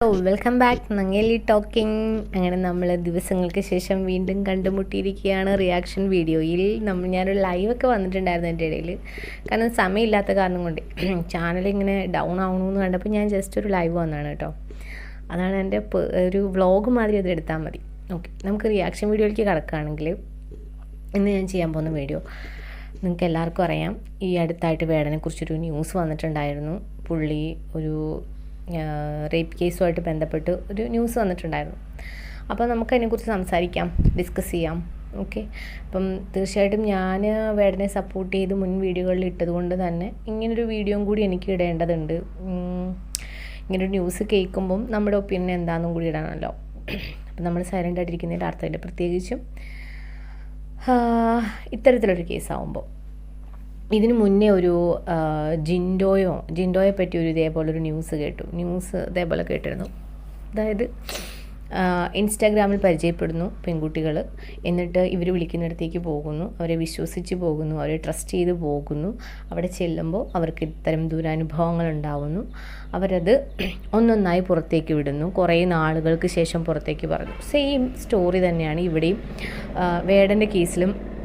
ഓ welcome back Nangeli talking അങ്ങനെ നമ്മൾ ദിവസങ്ങൾക്ക് ശേഷം വീണ്ടും കണ്ടുമുട്ടിയിരിക്കുകയാണ് റിയാക്ഷൻ വീഡിയോയിൽ നമ്മൾ ഞാനൊരു ലൈവൊക്കെ വന്നിട്ടുണ്ടായിരുന്നു എന്റെ ഇടയിൽ കാരണം സമയമില്ലാത്ത കാരണം കൊണ്ട്. ചാനൽ ഇങ്ങനെ ഡൗൺ ആവണമെന്ന് കണ്ടപ്പോൾ ഞാൻ ജസ്റ്റ് ഒരു ലൈവ് വന്നതാണ് കേട്ടോ. അതാണ് എന്റെ ഒരു വ്ളോഗ് മാതിരി അത് എടുത്താൽ മതി. ഓക്കെ നമുക്ക് റിയാക്ഷൻ വീഡിയോയിലേക്ക് കിടക്കുകയാണെങ്കിൽ ഇന്ന് ഞാൻ ചെയ്യാൻ പോകുന്ന വീഡിയോ നിങ്ങൾക്ക് എല്ലാവർക്കും അറിയാം. ഈ അടുത്തായിട്ട് വേടനെക്കുറിച്ചൊരു ന്യൂസ് വന്നിട്ടുണ്ടായിരുന്നു. പുള്ളി ഒരു റേപ്പ് കേസുമായിട്ട് ബന്ധപ്പെട്ട് ഒരു ന്യൂസ് വന്നിട്ടുണ്ടായിരുന്നു. അപ്പോൾ നമുക്കതിനെക്കുറിച്ച് സംസാരിക്കാം ഡിസ്കസ് ചെയ്യാം. ഓക്കെ അപ്പം തീർച്ചയായിട്ടും ഞാൻ വേടനെ സപ്പോർട്ട് ചെയ്ത് മുൻ വീഡിയോകളിൽ ഇട്ടതുകൊണ്ട് തന്നെ ഇങ്ങനൊരു വീഡിയോയും കൂടി എനിക്ക് ഇടേണ്ടതുണ്ട്. ഇങ്ങനൊരു ന്യൂസ് കേൾക്കുമ്പം നമ്മുടെ ഒപ്പീനിയൻ എന്താണെന്നും കൂടി ഇടാനല്ലോ അപ്പം നമ്മൾ സൈലന്റ് ആയിട്ടിരിക്കുന്നതിന്റെ അർത്ഥമില്ല പ്രത്യേകിച്ചും ഇത്തരത്തിലൊരു കേസാവുമ്പോൾ ഇതിന് മുന്നേ ഒരു ജിൻഡോയോ ജിൻഡോയെ പറ്റി ഒരു ഇതേപോലെ ഒരു ന്യൂസ് കേട്ടു. ന്യൂസ് ഇതേപോലെ കേട്ടിരുന്നു. അതായത് ഇൻസ്റ്റാഗ്രാമിൽ പരിചയപ്പെടുന്നു പെൺകുട്ടികൾ എന്നിട്ട് ഇവർ വിളിക്കുന്നിടത്തേക്ക് പോകുന്നു. അവരെ വിശ്വസിച്ച് പോകുന്നു. അവരെ ട്രസ്റ്റ് ചെയ്ത് പോകുന്നു. അവിടെ ചെല്ലുമ്പോൾ അവർക്ക് ഇത്തരം ദുരനുഭവങ്ങൾ ഉണ്ടാവുന്നു. അവരത് ഒന്നൊന്നായി പുറത്തേക്ക് വിടുന്നു. കുറേ നാളുകൾക്ക് ശേഷം പുറത്തേക്ക് പറഞ്ഞു. സെയിം സ്റ്റോറി തന്നെയാണ് ഇവിടെയും. വേടന്റെ കേസിലും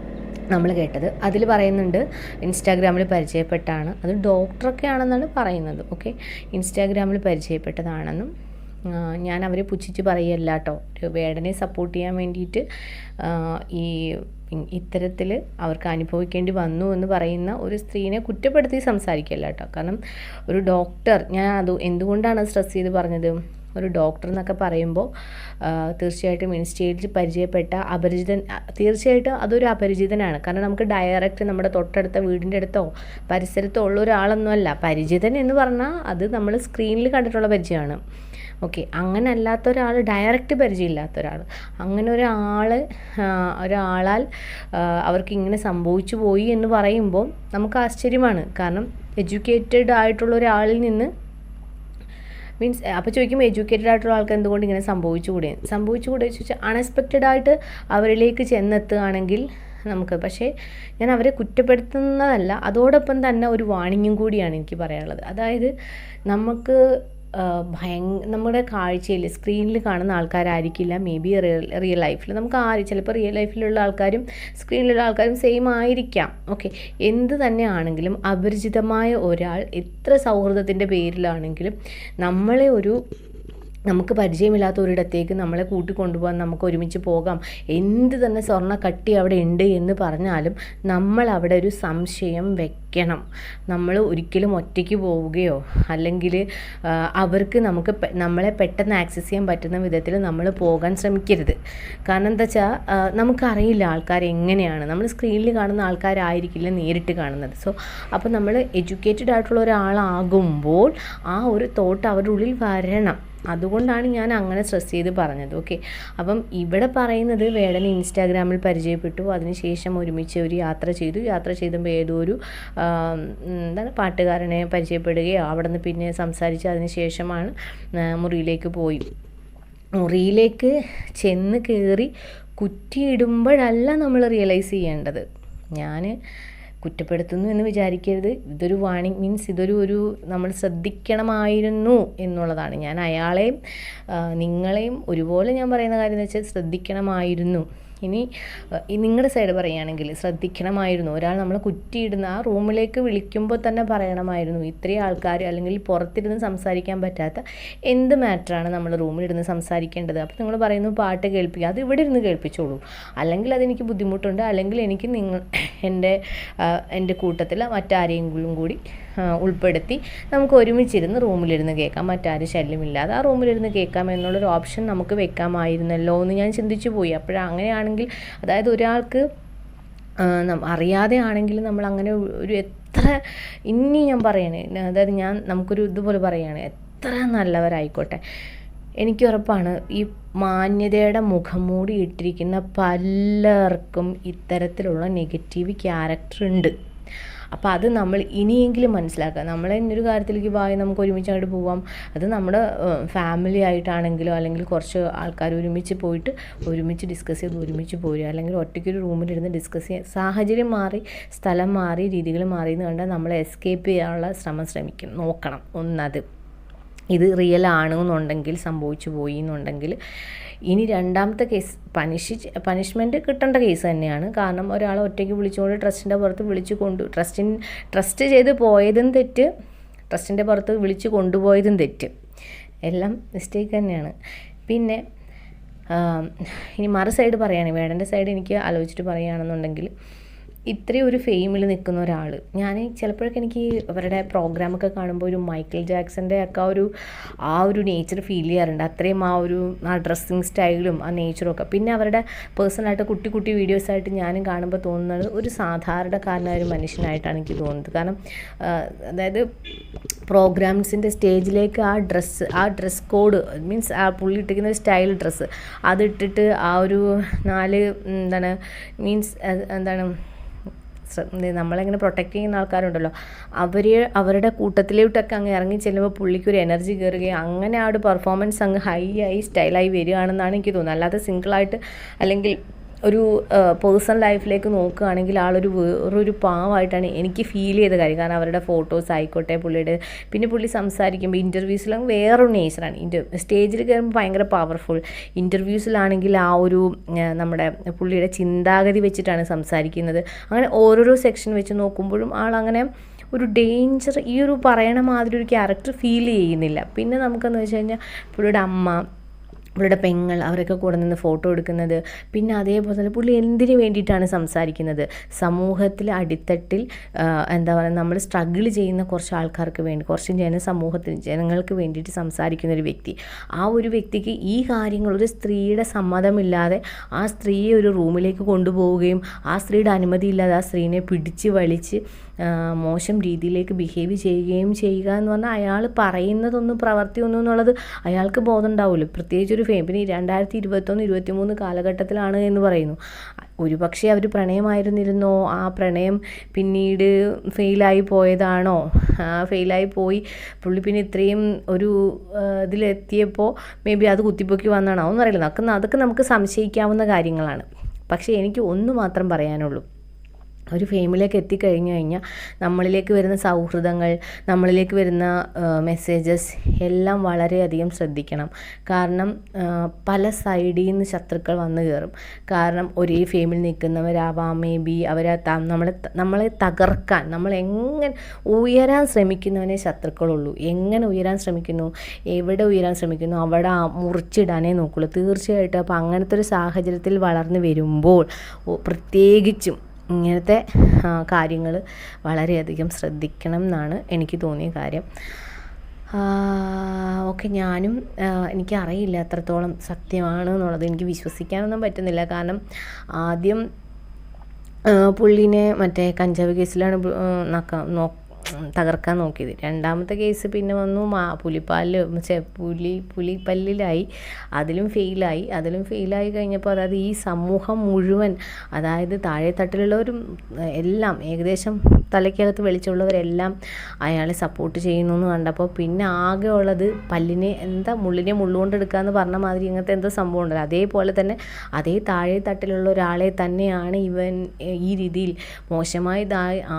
നമ്മൾ കേട്ടത്. അതിൽ പറയുന്നുണ്ട് ഇൻസ്റ്റാഗ്രാമിൽ പരിചയപ്പെട്ടാണ്. അത് ഡോക്ടറൊക്കെ ആണെന്നാണ് പറയുന്നത് ഓക്കെ? ഇൻസ്റ്റാഗ്രാമിൽ പരിചയപ്പെട്ടതാണെന്നും ഞാൻ അവരെ പുച്ഛിച്ച് പറയല്ല കേട്ടോ. വേടനെ സപ്പോർട്ട് ചെയ്യാൻ വേണ്ടിയിട്ട് ഈ ഇത്തരത്തിൽ അവർക്ക് അനുഭവിക്കേണ്ടി വന്നു എന്ന് പറയുന്ന ഒരു സ്ത്രീനെ കുറ്റപ്പെടുത്തി സംസാരിക്കല്ല കേട്ടോ. കാരണം ഒരു ഡോക്ടർ ഞാൻ അത് എന്തുകൊണ്ടാണ് സ്ട്രെസ് ചെയ്ത് പറഞ്ഞത്? ഒരു ഡോക്ടർ എന്നൊക്കെ പറയുമ്പോൾ തീർച്ചയായിട്ടും ഇൻസ്റ്റിറ്റ്യൂട്ടിൽ പരിചയപ്പെട്ട അപരിചിതൻ തീർച്ചയായിട്ടും അതൊരു അപരിചിതനാണ്. കാരണം നമുക്ക് ഡയറക്റ്റ് നമ്മുടെ തൊട്ടടുത്ത വീടിന്റെ അടുത്തോ പരിസരത്തോ ഉള്ള ഒരാളൊന്നുമല്ല പരിചിതൻ എന്ന് പറഞ്ഞാൽ അത് നമ്മൾ സ്ക്രീനിൽ കണ്ടിട്ടുള്ള പരിചയമാണ്. ഓക്കെ അങ്ങനെ അല്ലാത്ത ഒരാൾ ഡയറക്റ്റ് പരിചയമില്ലാത്ത ഒരാൾ. അങ്ങനെ ഒരാൾ ഒരാളാൽ അവർക്ക് ഇങ്ങനെ സംഭവിച്ചു പോയി എന്ന് പറയുമ്പോൾ നമുക്ക് ആശ്ചര്യമാണ്. കാരണം എഡ്യൂക്കേറ്റഡ് ആയിട്ടുള്ള ഒരാളിൽ നിന്ന് മീൻസ് അപ്പോൾ ചോദിക്കുമ്പോൾ എഡ്യൂക്കേറ്റഡ് ആയിട്ടുള്ള ആൾക്ക് എന്തുകൊണ്ട് ഇങ്ങനെ സംഭവിച്ചുകൂടെ? സംഭവിച്ചുകൂടെ ചോദിച്ചാൽ അൺഎക്സ്പെക്റ്റഡ് ആയിട്ട് അവരിലേക്ക് ചെന്നെത്തുകയാണെങ്കിൽ നമുക്ക് പക്ഷേ ഞാൻ അവരെ കുറ്റപ്പെടുത്തുന്നതല്ല അതോടൊപ്പം തന്നെ ഒരു വാണിങ്ങും കൂടിയാണ് എനിക്ക് പറയാനുള്ളത്. അതായത് നമുക്ക് ഭയങ്ക നമ്മുടെ കാഴ്ചയിൽ സ്ക്രീനിൽ കാണുന്ന ആൾക്കാരായിരിക്കില്ല. മേ ബി റിയൽ റിയൽ ലൈഫിൽ നമുക്ക് ആര് ചിലപ്പോൾ റിയൽ ലൈഫിലുള്ള ആൾക്കാരും സ്ക്രീനിലുള്ള ആൾക്കാരും സെയിം ആയിരിക്കാം. ഓക്കെ എന്ത് തന്നെ ആണെങ്കിലും അപരിചിതമായ ഒരാൾ എത്ര സൗഹൃദത്തിന്റെ പേരിലാണെങ്കിലും നമ്മളെ ഒരു നമുക്ക് പരിചയമില്ലാത്ത ഒരിടത്തേക്ക് നമ്മളെ കൂട്ടിക്കൊണ്ടുപോകാൻ നമുക്ക് ഒരുമിച്ച് പോകാം. എന്ത് തന്നെ സ്വർണ കട്ടി അവിടെ ഉണ്ട് എന്ന് പറഞ്ഞാലും നമ്മൾ അവിടെ ഒരു സംശയം വെക്കണം. നമ്മൾ ഒരിക്കലും ഒറ്റയ്ക്ക് പോവുകയോ അല്ലെങ്കിൽ അവർക്ക് നമുക്ക് നമ്മളെ പെട്ടെന്ന് ആക്സസ് ചെയ്യാൻ പറ്റുന്ന വിധത്തിൽ നമ്മൾ പോകാൻ ശ്രമിക്കരുത്. കാരണം എന്താ വെച്ചാൽ നമുക്കറിയില്ല ആൾക്കാർ എങ്ങനെയാണ്. നമ്മൾ സ്ക്രീനിൽ കാണുന്ന ആൾക്കാരായിരിക്കില്ല നേരിട്ട് കാണുന്നത്. സോ അപ്പോൾ നമ്മൾ എഡ്യൂക്കേറ്റഡ് ആയിട്ടുള്ള ഒരാളാകുമ്പോൾ ആ ഒരു തോട്ട് അവരുടെ ഉള്ളിൽ വരണം. അതുകൊണ്ടാണ് ഞാൻ അങ്ങനെ സ്ട്രെസ് ചെയ്ത് പറഞ്ഞത്. ഓക്കെ അപ്പം ഇവിടെ പറയുന്നത് വേടനെ ഇൻസ്റ്റാഗ്രാമിൽ പരിചയപ്പെട്ടു. അതിനുശേഷം ഒരുമിച്ച് ഒരു യാത്ര ചെയ്തു. യാത്ര ചെയ്തപ്പോൾ ഏതോ ഒരു എന്താണ് പാട്ടുകാരനെ പരിചയപ്പെടുകയോ അവിടെ നിന്ന് പിന്നെ സംസാരിച്ച് അതിനുശേഷമാണ് മുറിയിലേക്ക് പോയി. മുറിയിലേക്ക് ചെന്ന് കയറി കുറ്റിയിടുമ്പോഴല്ല നമ്മൾ റിയലൈസ് ചെയ്യേണ്ടത്. ഞാൻ കുറ്റപ്പെടുത്തുന്നു എന്ന് വിചാരിക്കരുത്. ഇതൊരു വാണിംഗ് മീൻസ് ഇതൊരു ഒരു നമ്മൾ ശ്രദ്ധിക്കണമായിരുന്നു എന്നുള്ളതാണ്. ഞാൻ അയാളെയും നിങ്ങളെയും ഒരുപോലെ ഞാൻ പറയുന്ന കാര്യം എന്ന് വെച്ചാൽ ശ്രദ്ധിക്കണമായിരുന്നു. ഇനി നിങ്ങളുടെ സൈഡ് പറയുകയാണെങ്കിൽ ശ്രദ്ധിക്കണമായിരുന്നു. ഒരാൾ നമ്മൾ കുറ്റിയിടുന്ന ആ റൂമിലേക്ക് വിളിക്കുമ്പോൾ തന്നെ പറയണമായിരുന്നു. ഇത്രയും ആൾക്കാർ അല്ലെങ്കിൽ പുറത്തിരുന്ന് സംസാരിക്കാൻ പറ്റാത്ത എന്ത് മാറ്ററാണ് നമ്മൾ റൂമിലിരുന്ന് സംസാരിക്കേണ്ടത്? അപ്പോൾ നിങ്ങൾ പറയുന്നു പാട്ട് കേൾപ്പിക്കുക അത് ഇവിടെ ഇരുന്ന് കേൾപ്പിച്ചോളൂ. അല്ലെങ്കിൽ അതെനിക്ക് ബുദ്ധിമുട്ടുണ്ട്. അല്ലെങ്കിൽ എനിക്ക് നിങ്ങൾ എന്റെ എന്റെ കൂട്ടത്തിൽ മറ്റാരെങ്കിലും കൂടി ഉൾപ്പെടുത്തി നമുക്ക് ഒരുമിച്ചിരുന്ന് റൂമിലിരുന്ന് കേൾക്കാം. മറ്റാരും ശല്യമില്ലാതെ ആ റൂമിലിരുന്ന് കേൾക്കാം എന്നുള്ളൊരു ഓപ്ഷൻ നമുക്ക് വെക്കാമായിരുന്നല്ലോ എന്ന് ഞാൻ ചിന്തിച്ചു പോയി. അപ്പോൾ അങ്ങനെയാണെങ്കിൽ അതായത് ഒരാൾക്ക് അറിയാതെ ആണെങ്കിൽ നമ്മൾ അങ്ങനെ ഒരു എത്ര ഇനി ഞാൻ പറയണേ അതായത് ഞാൻ നമുക്കൊരു ഇതുപോലെ പറയുകയാണ് എത്ര നല്ലവരായിക്കോട്ടെ. എനിക്ക് ഉറപ്പാണ് ഈ മാന്യതയുടെ മുഖംമൂടി ഇട്ടിരിക്കുന്ന പലർക്കും ഇത്തരത്തിലുള്ള നെഗറ്റീവ് ക്യാരക്ടർ ഉണ്ട്. അപ്പോൾ അത് നമ്മൾ ഇനിയെങ്കിലും മനസ്സിലാക്കുക. നമ്മൾ ഇന്നൊരു കാര്യത്തിലേക്ക് പോയി നമുക്ക് ഒരുമിച്ച് അങ്ങോട്ട് പോവാം. അത് നമ്മുടെ ഫാമിലി ആയിട്ടാണെങ്കിലോ അല്ലെങ്കിൽ കുറച്ച് ആൾക്കാർ ഒരുമിച്ച് പോയിട്ട് ഒരുമിച്ച് ഡിസ്കസ് ചെയ്ത് ഒരുമിച്ച് പോരുക. അല്ലെങ്കിൽ ഒറ്റയ്ക്കൊരു റൂമിലിരുന്ന് ഡിസ്കസ് ചെയ്യുക സാഹചര്യം മാറി സ്ഥലം മാറി രീതികൾ മാറി എന്ന് കണ്ടാൽ നമ്മൾ എസ്കേപ്പ് ചെയ്യാനുള്ള ശ്രമം ശ്രമിക്കും. നോക്കണം. ഒന്നത്. ഇത് റിയൽ ആണെന്നുണ്ടെങ്കിൽ സംഭവിച്ചു പോയി എന്നുണ്ടെങ്കിൽ ഇനി രണ്ടാമത്തെ കേസ് പനിഷ് പനിഷ്മെന്റ് കിട്ടേണ്ട കേസ് തന്നെയാണ്. കാരണം ഒരാളെ ഒറ്റയ്ക്ക് വിളിച്ചുകൊണ്ട് ട്രസ്റ്റിന്റെ പുറത്ത് വിളിച്ചു കൊണ്ടു ട്രസ്റ്റിൻ ട്രസ്റ്റ് ചെയ്ത് പോയതും തെറ്റ് ട്രസ്റ്റിന്റെ പുറത്ത് വിളിച്ചു കൊണ്ടുപോയതും തെറ്റ്. എല്ലാം മിസ്റ്റേക്ക് തന്നെയാണ്. പിന്നെ ഇനി മറു സൈഡ് പറയുകയാണെങ്കിൽ വേടന്റെ സൈഡ് എനിക്ക് ആലോചിച്ചിട്ട് പറയുകയാണെന്നുണ്ടെങ്കിൽ ഇത്രയും ഒരു ഫെയിമിൽ നിൽക്കുന്ന ഒരാൾ ഞാൻ ചിലപ്പോഴൊക്കെ എനിക്ക് അവരുടെ പ്രോഗ്രാമൊക്കെ കാണുമ്പോൾ ഒരു മൈക്കിൾ ജാക്സന്റെ ഒക്കെ ആ ഒരു ആ ഒരു നേച്ചർ ഫീൽ ചെയ്യാറുണ്ട്. അത്രയും ആ ഒരു ആ ഡ്രസ്സിങ് സ്റ്റൈലും ആ നേച്ചറും ഒക്കെ. പിന്നെ അവരുടെ പേഴ്സണലായിട്ട് കുട്ടി കുട്ടി വീഡിയോസായിട്ട് ഞാനും കാണുമ്പോൾ തോന്നുന്നത് ഒരു സാധാരണക്കാരനായ ഒരു മനുഷ്യനായിട്ടാണ് എനിക്ക് തോന്നുന്നത്. കാരണം അതായത് പ്രോഗ്രാംസിന്റെ സ്റ്റേജിലേക്ക് ആ ഡ്രസ്സ് ആ ഡ്രസ് കോഡ് മീൻസ് ആ പുള്ളി ഇട്ടിരിക്കുന്ന സ്റ്റൈൽ ഡ്രസ്സ് അതിട്ടിട്ട് ആ ഒരു നാല് എന്താണ് മീൻസ് എന്താണ് നമ്മളെങ്ങനെ പ്രൊട്ടക്റ്റ് ചെയ്യുന്ന ആൾക്കാരുണ്ടല്ലോ. അവർ അവരുടെ കൂട്ടത്തിലോട്ടൊക്കെ അങ്ങ് ഇറങ്ങി ചെല്ലുമ്പോൾ പുള്ളിക്ക് ഒരു എനർജി കയറുകയും അങ്ങനെ ആ ഒരു പെർഫോമൻസ് അങ്ങ് ഹൈ ആയി സ്റ്റൈലായി വരികയാണെന്നാണ് എനിക്ക് തോന്നുന്നത്. അല്ലാതെ സിംഗിളായിട്ട് അല്ലെങ്കിൽ ഒരു പേഴ്സണൽ ലൈഫിലേക്ക് നോക്കുകയാണെങ്കിൽ ആളൊരു വേറൊരു പാവമായിട്ടാണ് എനിക്ക് ഫീൽ ചെയ്ത കാര്യം. കാരണം അവരുടെ ഫോട്ടോസ് ആയിക്കോട്ടെ പുള്ളിയുടെ പിന്നെ പുള്ളി സംസാരിക്കുമ്പോൾ ഇന്റർവ്യൂസിലും വേറൊരു നേച്ചറാണ് ഇന്റർ സ്റ്റേജിൽ കയറുമ്പോൾ ഭയങ്കര പവർഫുൾ ഇന്റർവ്യൂസിലാണെങ്കിൽ ആ ഒരു നമ്മുടെ പുള്ളിയുടെ ചിന്താഗതി വെച്ചിട്ടാണ് സംസാരിക്കുന്നത്. അങ്ങനെ ഓരോരോ സെക്ഷൻ വെച്ച് നോക്കുമ്പോഴും ആളങ്ങനെ ഒരു ഡേഞ്ചർ ഈ ഒരു പറയണ മാതിരി ഒരു ക്യാരക്ടർ ഫീൽ ചെയ്യുന്നില്ല. പിന്നെ നമുക്കെന്ന് വെച്ച് കഴിഞ്ഞാൽ പുള്ളിയുടെ അമ്മ പുള്ളിയുടെ പെങ്ങൾ അവരൊക്കെ കൂടെ നിന്ന് ഫോട്ടോ എടുക്കുന്നത്. പിന്നെ അതേപോലെ തന്നെ പുള്ളി എന്തിനു വേണ്ടിയിട്ടാണ് സംസാരിക്കുന്നത്? സമൂഹത്തിൽ അടിത്തട്ടിൽ എന്താ പറയുക നമ്മൾ സ്ട്രഗിൾ ചെയ്യുന്ന കുറച്ച് ആൾക്കാർക്ക് വേണ്ടി കുറച്ച് ജനസമൂഹത്തിന് ജനങ്ങൾക്ക് വേണ്ടിയിട്ട് സംസാരിക്കുന്ന ഒരു വ്യക്തി. ആ ഒരു വ്യക്തിക്ക് ഈ കാര്യങ്ങൾ ഒരു സ്ത്രീയുടെ സമ്മതമില്ലാതെ ആ സ്ത്രീയെ ഒരു റൂമിലേക്ക് കൊണ്ടുപോവുകയും ആ സ്ത്രീയുടെ അനുമതിയില്ലാതെ ആ സ്ത്രീനെ പിടിച്ച് വലിച്ച് മോശം രീതിയിലേക്ക് ബിഹേവ് ചെയ്യുകയും ചെയ്യുക എന്ന് പറഞ്ഞാൽ അയാൾ പറയുന്നതൊന്നും പ്രവർത്തിയൊന്നും എന്നുള്ളത് അയാൾക്ക് ബോധം ഉണ്ടാവുമല്ലോ പ്രത്യേകിച്ച് ഒരു ഫേം പിന്നെ ഈ രണ്ടായിരത്തി ഇരുപത്തൊന്ന് ഇരുപത്തി മൂന്ന് കാലഘട്ടത്തിലാണ് എന്ന് പറയുന്നു. ഒരു പക്ഷേ അവർ പ്രണയമായിരുന്നിരുന്നോ? ആ പ്രണയം പിന്നീട് ഫെയിലായി പോയതാണോ? ഫെയിലായി പോയി പുള്ളി പിന്നെ ഇത്രയും ഒരു ഇതിലെത്തിയപ്പോൾ മേ ബി അത് കുത്തിപ്പൊക്കി വന്നതാണോ ഒന്നും അറിയില്ല. അതൊക്കെ അതൊക്കെ നമുക്ക് സംശയിക്കാവുന്ന കാര്യങ്ങളാണ്. പക്ഷേ എനിക്ക് ഒന്ന് മാത്രം പറയാനുള്ളൂ. ഒരു ഫെയിമിലേക്ക് എത്തിക്കഴിഞ്ഞു കഴിഞ്ഞാൽ നമ്മളിലേക്ക് വരുന്ന സൗഹൃദങ്ങൾ നമ്മളിലേക്ക് വരുന്ന മെസ്സേജസ് എല്ലാം വളരെയധികം ശ്രദ്ധിക്കണം. കാരണം പല സൈഡിൽ നിന്ന് ശത്രുക്കൾ വന്നു കയറും കാരണം ഒരേ ഫെയിമിൽ നിൽക്കുന്നവരാവാം മേ ബി അവരെ നമ്മളെ നമ്മളെ തകർക്കാൻ നമ്മൾ എങ്ങനെ ഉയരാൻ ശ്രമിക്കുന്നവനെ ശത്രുക്കളുള്ളൂ. എങ്ങനെ ഉയരാൻ ശ്രമിക്കുന്നു? എവിടെ ഉയരാൻ ശ്രമിക്കുന്നു? അവിടെ മുറിച്ചിടാനേ നോക്കുള്ളൂ. തീർച്ചയായിട്ടും അപ്പോൾ അങ്ങനത്തെ ഒരു സാഹചര്യത്തിൽ വളർന്നു വരുമ്പോൾ പ്രത്യേകിച്ചും ഇങ്ങനത്തെ കാര്യങ്ങൾ വളരെയധികം ശ്രദ്ധിക്കണം എന്നാണ് എനിക്ക് തോന്നിയ കാര്യം. ഓക്കെ ഞാനും എനിക്കറിയില്ല എത്രത്തോളം സത്യമാണ് എന്നുള്ളത്. എനിക്ക് വിശ്വസിക്കാനൊന്നും പറ്റുന്നില്ല. കാരണം ആദ്യം പുള്ളിനെ മറ്റേ കഞ്ചാവ് കേസിലാണ് നോക്ക തകർക്കാൻ നോക്കിയത്. രണ്ടാമത്തെ കേസ് പിന്നെ വന്നു മാ പുലിപ്പാലിൽ പുലി പുലിപ്പല്ലിലായി അതിലും ഫെയിലായി. അതിലും ഫെയിലായി കഴിഞ്ഞപ്പോൾ അതായത് ഈ സമൂഹം മുഴുവൻ അതായത് താഴെത്തട്ടിലുള്ളവരും എല്ലാം ഏകദേശം തലയ്ക്കകത്ത് വെളിച്ചമുള്ളവരെല്ലാം അയാളെ സപ്പോർട്ട് ചെയ്യുന്നു എന്ന് കണ്ടപ്പോൾ പിന്നെ ആകെ ഉള്ളത് പല്ലിനെ എന്താ മുള്ളിനെ മുള്ളുകൊണ്ട് എടുക്കാന്ന് പറഞ്ഞ മാതിരി ഇങ്ങനത്തെ എന്തോ സംഭവം ഉണ്ടല്ലോ. അതേപോലെ തന്നെ അതേ താഴെ തട്ടിലുള്ള ഒരാളെ തന്നെയാണ് ഇവൻ ഈ രീതിയിൽ മോശമായി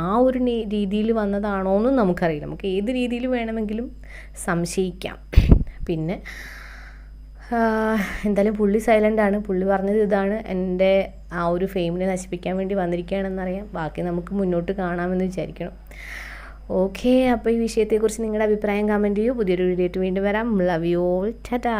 ആ ഒരു രീതിയിൽ വന്നതാണോ എന്നും നമുക്കറിയില്ല. നമുക്ക് ഏത് രീതിയിൽ വേണമെങ്കിലും സംശയിക്കാം. പിന്നെ എന്തായാലും പുള്ളി സൈലന്റാണ് പുള്ളി പറഞ്ഞത് ഇതാണ്. എന്റെ ആ ഒരു ഫെയിമിനെ നശിപ്പിക്കാൻ വേണ്ടി വന്നിരിക്കുകയാണെന്നറിയാം. ബാക്കി നമുക്ക് മുന്നോട്ട് കാണാമെന്ന് വിചാരിക്കണം. ഓക്കെ അപ്പോൾ ഈ വിഷയത്തെക്കുറിച്ച് നിങ്ങളുടെ അഭിപ്രായം കമന്റ് ചെയ്യൂ. പുതിയൊരു വീഡിയോ വീണ്ടും വരാം. Love you all Tata